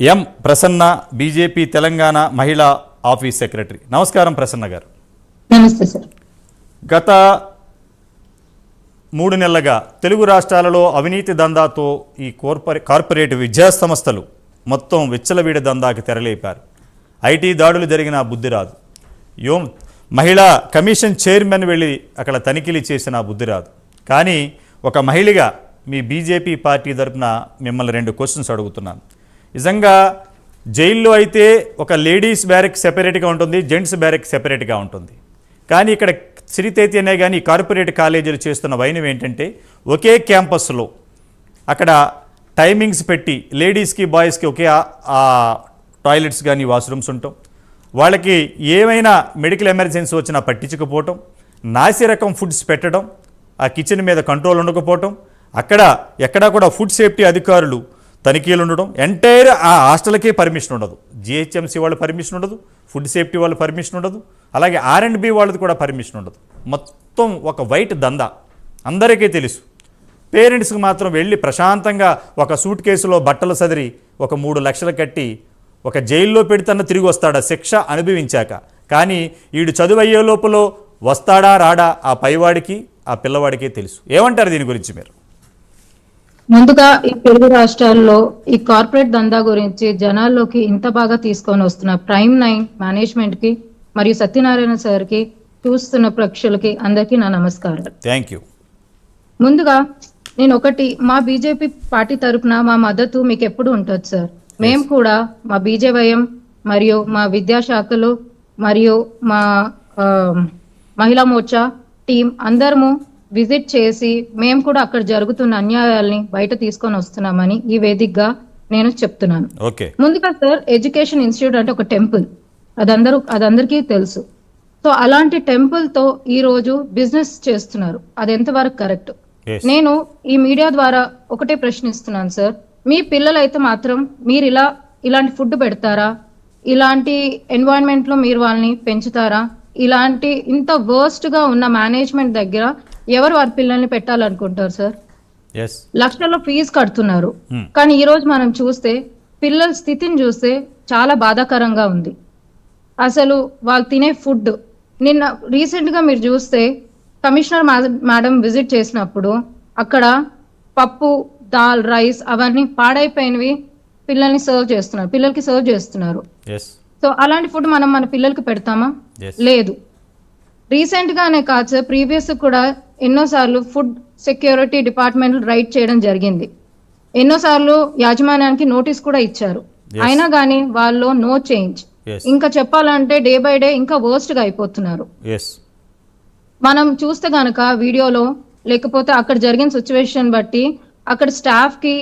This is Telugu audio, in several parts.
ఎం ప్రసన్న బీజేపీ తెలంగాణ మహిళా ఆఫీస్ సెక్రటరీ. నమస్కారం ప్రసన్న గారు. నమస్తే సార్. గత మూడు నెలలుగా తెలుగు రాష్ట్రాలలో అవినీతి దందాతో ఈ కార్పొరే కార్పొరేట్ విద్యా సంస్థలు మొత్తం విచ్చలవిడి దందాకి తెరలేపారు. ఐటీ దాడులు జరిగిన బుద్ధి రాదు యో మహిళా కమిషన్ చైర్మన్ వెళ్ళి అక్కడ తనిఖీలు చేసిన బుద్ధి రాదు కానీ ఒక మహిళగా మీ బీజేపీ పార్టీ తరపున మిమ్మల్ని రెండు క్వశ్చన్స్ అడుగుతున్నాను. నిజంగా జైల్లో అయితే ఒక లేడీస్ బ్యారెక్ సెపరేట్గా ఉంటుంది జెంట్స్ బ్యారెక్ సెపరేట్గా ఉంటుంది. కానీ ఇక్కడ సిరితేతి అనే కానీ కార్పొరేట్ కాలేజీలు చేస్తున్న వైనం ఏంటంటే ఒకే క్యాంపస్లో అక్కడ టైమింగ్స్ పెట్టి లేడీస్కి బాయ్స్కి ఒకే టాయిలెట్స్ కానీ వాష్రూమ్స్ ఉంటాం. వాళ్ళకి ఏమైనా మెడికల్ ఎమర్జెన్సీ వచ్చినా పట్టించకపోవటం నాసి రకం ఫుడ్స్ పెట్టడం ఆ కిచెన్ మీద కంట్రోల్ ఉండకపోవటం అక్కడ ఎక్కడా కూడా ఫుడ్ సేఫ్టీ అధికారులు తనిఖీలు ఉండడం. ఎంటైర్ ఆ హాస్టల్కే పర్మిషన్ ఉండదు. జిహెచ్ఎంసీ వాళ్ళ పర్మిషన్ ఉండదు. ఫుడ్ సేఫ్టీ వాళ్ళ పర్మిషన్ ఉండదు. అలాగే ఆర్ అండ్ బి వాళ్ళది కూడా పర్మిషన్ ఉండదు. మొత్తం ఒక వైట్ దందా. అందరికీ తెలుసు. పేరెంట్స్కి మాత్రం వెళ్ళి ప్రశాంతంగా ఒక సూట్ కేసులో బట్టలు సదిరి ఒక మూడు లక్షలు కట్టి ఒక జైల్లో పెడితన్న తిరిగి వస్తాడా? శిక్ష అనుభవించాక. కానీ వీడు చదువు అయ్యే లోపల వస్తాడా రాడా? ఆ పైవాడికి ఆ పిల్లవాడికే తెలుసు. ఏమంటారు దీని గురించి మీరు? ముందుగా ఈ తెలుగు రాష్ట్రాల్లో ఈ కార్పొరేట్ దందా గురించి జనాల్లోకి ఇంత బాగా తీసుకొని వస్తున్న ప్రైమ్ నైన్ మేనేజ్మెంట్కి మరియు సత్యనారాయణ సార్కి చూస్తున్న ప్రేక్షకులకి అందరికీ నా నమస్కారం. థ్యాంక్ యూ ముందుగా నేను ఒకటి మా బీజేపీ పార్టీ తరపున మా మద్దతు మీకు ఎప్పుడు ఉంటుంది సార్? మేము కూడా మా బీజేవైఎం మరియు మా విద్యాశాఖలు మరియు మా మహిళా మోర్చా టీం అందరము విజిట్ చేసి మేము కూడా అక్కడ జరుగుతున్న అన్యాయాల్ని బయట తీసుకొని వస్తున్నామని ఈ వేదికగా నేను చెప్తున్నాను. ఓకే. ముందుగా సార్ ఎడ్యుకేషన్ ఇన్స్టిట్యూట్ అంటే ఒక టెంపుల్. అదందరూ అదందరికీ తెలుసు. సో అలాంటి టెంపుల్తో ఈ రోజు బిజినెస్ చేస్తున్నారు. అది ఎంతవరకు కరెక్ట్. నేను ఈ మీడియా ద్వారా ఒకటే ప్రశ్నిస్తున్నాను సార్. మీ పిల్లలైతే మాత్రం మీరు ఇలా ఇలాంటి ఫుడ్ పెడతారా? ఇలాంటి ఎన్వైరన్మెంట్లో మీరు వాళ్ళని పెంచుతారా? ఇలాంటి ఇంత వర్స్ట్గా ఉన్న మేనేజ్మెంట్ దగ్గర ఎవరు వారి పిల్లల్ని పెట్టాలనుకుంటారు సార్? లక్షల్లో ఫీజు కడుతున్నారు. Hmm. కానీ ఈ రోజు మనం చూస్తే పిల్లల స్థితిని చూస్తే చాలా బాధాకరంగా ఉంది. అసలు వాళ్ళు తినే ఫుడ్ నిన్న రీసెంట్గా మీరు చూస్తే కమిషనర్ మేడం విజిట్ చేసినప్పుడు అక్కడ పప్పు దాల్ రైస్ అవన్నీ పాడైపోయినవి పిల్లల్ని సర్వ్ చేస్తున్నారు పిల్లలకి సర్వ్ చేస్తున్నారు. సో అలాంటి ఫుడ్ మనం మన పిల్లలకి పెడతామా? లేదు. రీసెంట్ గానే కాదు సార్ ప్రీవియస్ కూడా ఎన్నోసార్లు ఫుడ్ సెక్యూరిటీ డిపార్ట్మెంట్ రైడ్ చేయడం జరిగింది. ఎన్నోసార్లు యాజమాన్యానికి నోటీస్ కూడా ఇచ్చారు. అయినా కానీ వాళ్ళు నో చేంజ్. ఇంకా చెప్పాలంటే డే బై డే ఇంకా వర్స్ట్గా అయిపోతున్నారు. మనం చూస్తే గనక వీడియోలో లేకపోతే అక్కడ జరిగిన సిచ్యువేషన్ బట్టి అక్కడ స్టాఫ్కి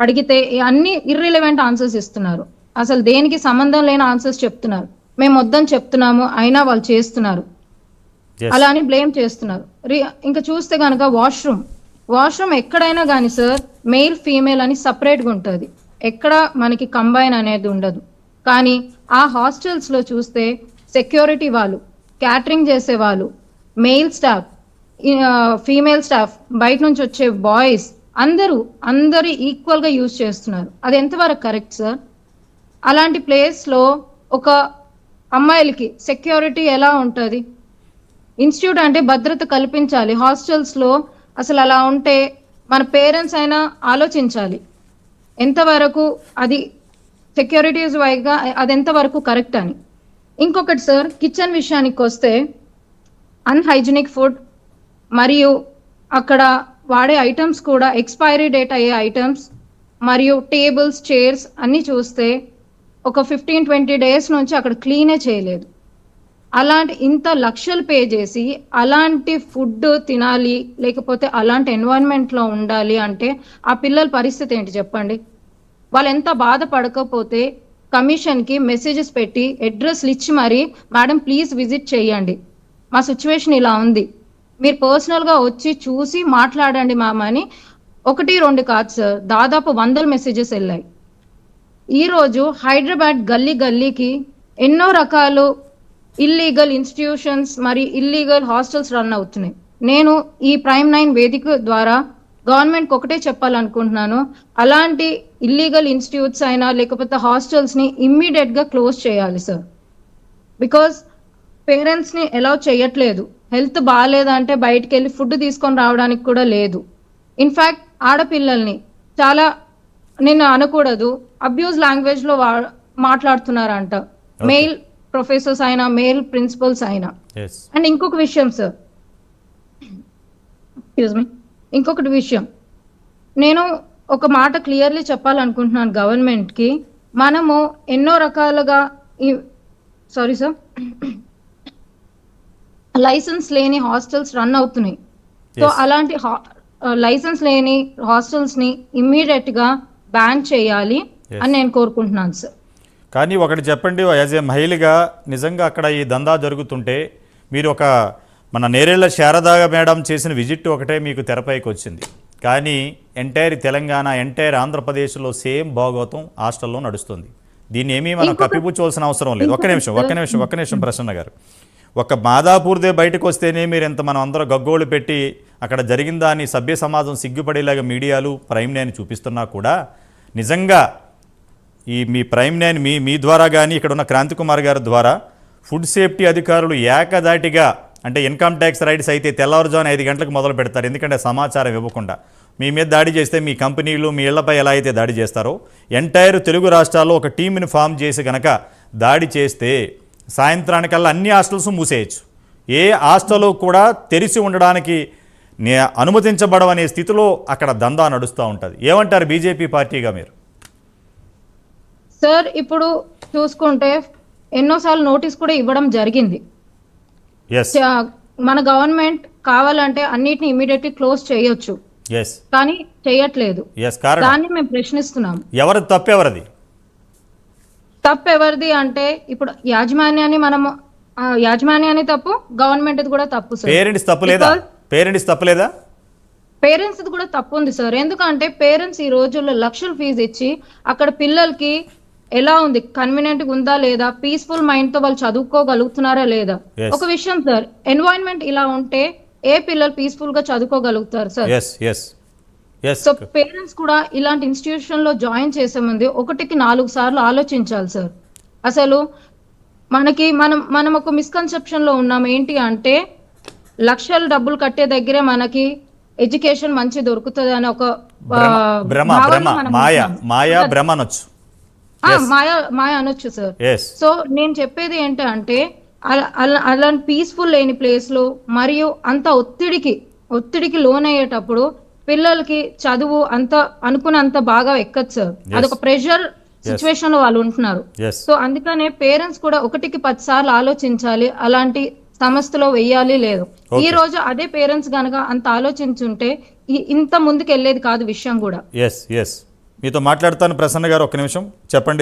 అడిగితే అన్ని ఇర్రిలవెంట్ ఆన్సర్స్ ఇస్తున్నారు. అసలు దేనికి సంబంధం లేని ఆన్సర్స్ చెప్తున్నారు. మేము వద్దని చెప్తున్నాము అయినా వాళ్ళు చేస్తున్నారు. అలా అని బ్లేమ్ చేస్తున్నారు. రి- ఇంకా చూస్తే కనుక వాష్రూమ్. వాష్రూమ్ ఎక్కడైనా కానీ సార్ మెయిల్ ఫీమేల్ అని సపరేట్గా ఉంటుంది. ఎక్కడ మనకి కంబైన్ అనేది ఉండదు. కానీ ఆ హాస్టల్స్లో చూస్తే సెక్యూరిటీ వాళ్ళు క్యాటరింగ్ చేసే వాళ్ళు మెయిల్ స్టాఫ్ ఫీమేల్ స్టాఫ్ బయట నుంచి వచ్చే బాయ్స్ అందరూ అందరు ఈక్వల్గా యూజ్ చేస్తున్నారు. అది ఎంతవరకు కరెక్ట్ సార్? అలాంటి ప్లేస్లో ఒక అమ్మాయిలకి సెక్యూరిటీ ఎలా ఉంటుంది? ఇన్స్టిట్యూట్ అంటే భద్రత కల్పించాలి. హాస్టల్స్లో అసలు అలా ఉంటే మన పేరెంట్స్ అయినా ఆలోచించాలి. ఎంతవరకు అది సెక్యూరిటీస్ వైగా అది ఎంతవరకు కరెక్ట్ అని. ఇంకొకటి సార్ కిచెన్ విషయానికి వస్తే అన్హైజీనిక్ ఫుడ్ మరియు అక్కడ వాడే ఐటమ్స్ కూడా ఎక్స్పైరీ డేట్ అయ్యే ఐటమ్స్ మరియు టేబుల్స్ చైర్స్ అన్నీ చూస్తే ఒక ఫిఫ్టీన్ ట్వంటీ డేస్ నుంచి అక్కడ క్లీనే చేయలేదు. అలాంటి ఇంత లక్షలు పే చేసి అలాంటి ఫుడ్ తినాలి లేకపోతే అలాంటి ఎన్వైరన్మెంట్లో ఉండాలి అంటే ఆ పిల్లల పరిస్థితి ఏంటి చెప్పండి? వాళ్ళు ఎంత బాధపడకపోతే కమిషన్కి మెసేజెస్ పెట్టి అడ్రస్లు ఇచ్చి మరి మేడం ప్లీజ్ విజిట్ చేయండి. మా సిచ్యువేషన్ ఇలా ఉంది. మీరు పర్సనల్గా వచ్చి చూసి మాట్లాడండి మామ అని ఒకటి రెండు కాదు సార్ దాదాపు వందల మెసేజెస్ వెళ్ళాయి. ఈరోజు హైదరాబాద్ గల్లీ గల్లీకి ఎన్నో రకాలు ఇల్లీగల్ ఇన్స్టిట్యూషన్స్ మరి ఇల్లీగల్ హాస్టల్స్ రన్ అవుతున్నాయి. నేను ఈ ప్రైమ్ నైన్ వేదిక ద్వారా గవర్నమెంట్ ఒకటే చెప్పాలనుకుంటున్నాను. అలాంటి ఇల్లీగల్ ఇన్స్టిట్యూట్స్ అయినా లేకపోతే హాస్టల్స్ని ఇమ్మీడియట్గా క్లోజ్ చేయాలి సార్ బికాస్ పేరెంట్స్ని అలౌ చేయట్లేదు. హెల్త్ బాగాలేదంటే బయటికి వెళ్ళి ఫుడ్ తీసుకొని రావడానికి కూడా లేదు. ఇన్ఫాక్ట్ ఆడపిల్లల్ని చాలా నిన్ను అనకూడదు. అబ్యూజ్ లాంగ్వేజ్లో వా- మాట్లాడుతున్నారంట. మెయిల్ ప్రొఫెసర్స్ అయినా మెయిల్ ప్రిన్సిపల్స్ అయినా. అండ్ ఇంకొక విషయం సార్ ఎక్స్క్యూజ్ మీ ఇంకొకటి విషయం. నేను ఒక మాట క్లియర్లీ చెప్పాలనుకుంటున్నాను గవర్నమెంట్కి మనము ఎన్నో రకాలుగా సారీ సార్ లైసెన్స్ లేని హాస్టల్స్ రన్ అవుతున్నాయి. సో. అలాంటి లైసెన్స్ లేని హాస్టల్స్ని ఇమ్మీడియట్గా బ్యాన్ చేయాలి. అని నేను కోరుకుంటున్నాను సార్ కానీ ఒకటి చెప్పండి యాజ్ ఏ మహిళగా నిజంగా అక్కడ ఈ దందా జరుగుతుంటే మీరు ఒక మన నేరేళ్ళ శారదా మేడం చేసిన విజిట్ ఒకటే మీకు తెరపైకి వచ్చింది. కానీ ఎంటైర్ తెలంగాణ ఎంటైర్ ఆంధ్రప్రదేశ్లో సేమ్ భాగవతం హాస్టల్లో నడుస్తుంది. దీన్ని ఏమీ మనం కప్పిపుచ్చవలసిన అవసరం లేదు. ఒక్క నిమిషం ఒక్క నిమిషం ఒక్క నిమిషం ప్రసన్న గారు. ఒక మాదాపూర్దే బయటకు వస్తేనే మీరు ఎంత మనం అందరూ గగ్గోలు పెట్టి అక్కడ జరిగిన దాన్ని సభ్య సమాజం సిగ్గుపడేలాగా మీడియాలు ప్రైమ్ నైన్ చూపిస్తున్నా కూడా నిజంగా ఈ మీ ప్రైమ్ నైన్ మీ మీ ద్వారా కానీ ఇక్కడ ఉన్న క్రాంతి కుమార్ గారి ద్వారా ఫుడ్ సేఫ్టీ అధికారులు ఏకదాటిగా అంటే ఇన్కమ్ ట్యాక్స్ రైడ్స్ అయితే తెల్లవారుజామున ఐదు గంటలకు మొదలు పెడతారు. ఎందుకంటే సమాచారం ఇవ్వకుండా. మీ మీద దాడి చేస్తే మీ కంపెనీలు మీ ఇళ్ళపై ఎలా అయితే దాడి చేస్తారో ఎంటైర్ తెలుగు రాష్ట్రాల్లో ఒక టీంని ఫామ్ చేసి కనుక దాడి చేస్తే సాయంత్రానికల్లా అన్ని హాస్టల్స్ మూసేయచ్చు. ఏ హాస్టల్ కూడా తెరిచి ఉండడానికి నే- అనుమతించబడవనే స్థితిలో అక్కడ దందా నడుస్తూ ఉంటుంది. ఏమంటారు బీజేపీ పార్టీగా మీరు? సార్ ఇప్పుడు చూసుకుంటే ఎన్నోసార్లు నోటీస్ కూడా ఇవ్వడం జరిగింది. మన గవర్నమెంట్ కావాలంటే అన్నిటిని ఇమీడియట్లీ క్లోజ్ చేయొచ్చు. కానీ చేయట్లేదు. దాన్ని మేము ప్రశ్నిస్తున్నాం. ఎవరి తప్పెవరిది? తప్పు ఎవరిది అంటే ఇప్పుడు యాజమాన్యాన్ని మనము యాజమాన్యాన్ని తప్పు గవర్నమెంట్ కూడా తప్పు సార్. పేరెంట్స్ తప్పులేదా? Because- పేరెంట్స్ తప్పులేదా? పేరెంట్స్ కూడా తప్పు ఉంది సార్. ఎందుకంటే పేరెంట్స్ ఈ రోజుల్లో లక్షలు ఫీజు ఇచ్చి అక్కడ పిల్లలకి ఎలా ఉంది? కన్వీనియంట్ ఉందా లేదా? పీస్ఫుల్ మైండ్తో వాళ్ళు చదువుకోగలుగుతున్నారా లేదా. ఒక విషయం సార్ ఎన్వైరన్మెంట్ ఇలా ఉంటే ఏ పిల్లలు పీస్ఫుల్గా చదువుకోగలుగుతారు సార్ సో పేరెంట్స్ కూడా ఇలాంటి ఇన్స్టిట్యూషన్లో జాయిన్ చేసే ముందు ఒకటికి నాలుగు సార్లు ఆలోచించాలి సార్ అసలు మనకి మనం మనం ఒక మిస్కన్సెప్షన్లో ఉన్నాం ఏంటి అంటే లక్షలు డబ్బులు కట్టే దగ్గరే మనకి ఎడ్యుకేషన్ మంచి దొరుకుతుంది అని ఒక మాయ. మాయా భ్రమ అనొచ్చు. మాయ మాయ అనొచ్చు సార్ సో నేను చెప్పేది ఏంటంటే అలా అలా అలాంటి పీస్ఫుల్ లేని ప్లేస్లో మరియు అంత ఒత్తిడికి ఒత్తిడికి లోన్ అయ్యేటప్పుడు పిల్లలకి చదువు అంత అనుకున్నంత బాగా ఎక్కదు సార్. అదొక ప్రెషర్ సిచ్యువేషన్లో వాళ్ళు ఉంటున్నారు. సో అందుకనే పేరెంట్స్ కూడా ఒకటికి పది సార్లు ఆలోచించాలి అలాంటి సంస్థలో వెయ్యాలి లేదు. ఈ రోజు అదే పేరెంట్స్ గనక అంత ఆలోచించుంటే ఇంత ముందుకు వెళ్ళేది కాదు విషయం కూడా. ఎస్ ఎస్ మీతో మాట్లాడతాను ప్రసన్న గారు ఒక్క నిమిషం. చెప్పండి.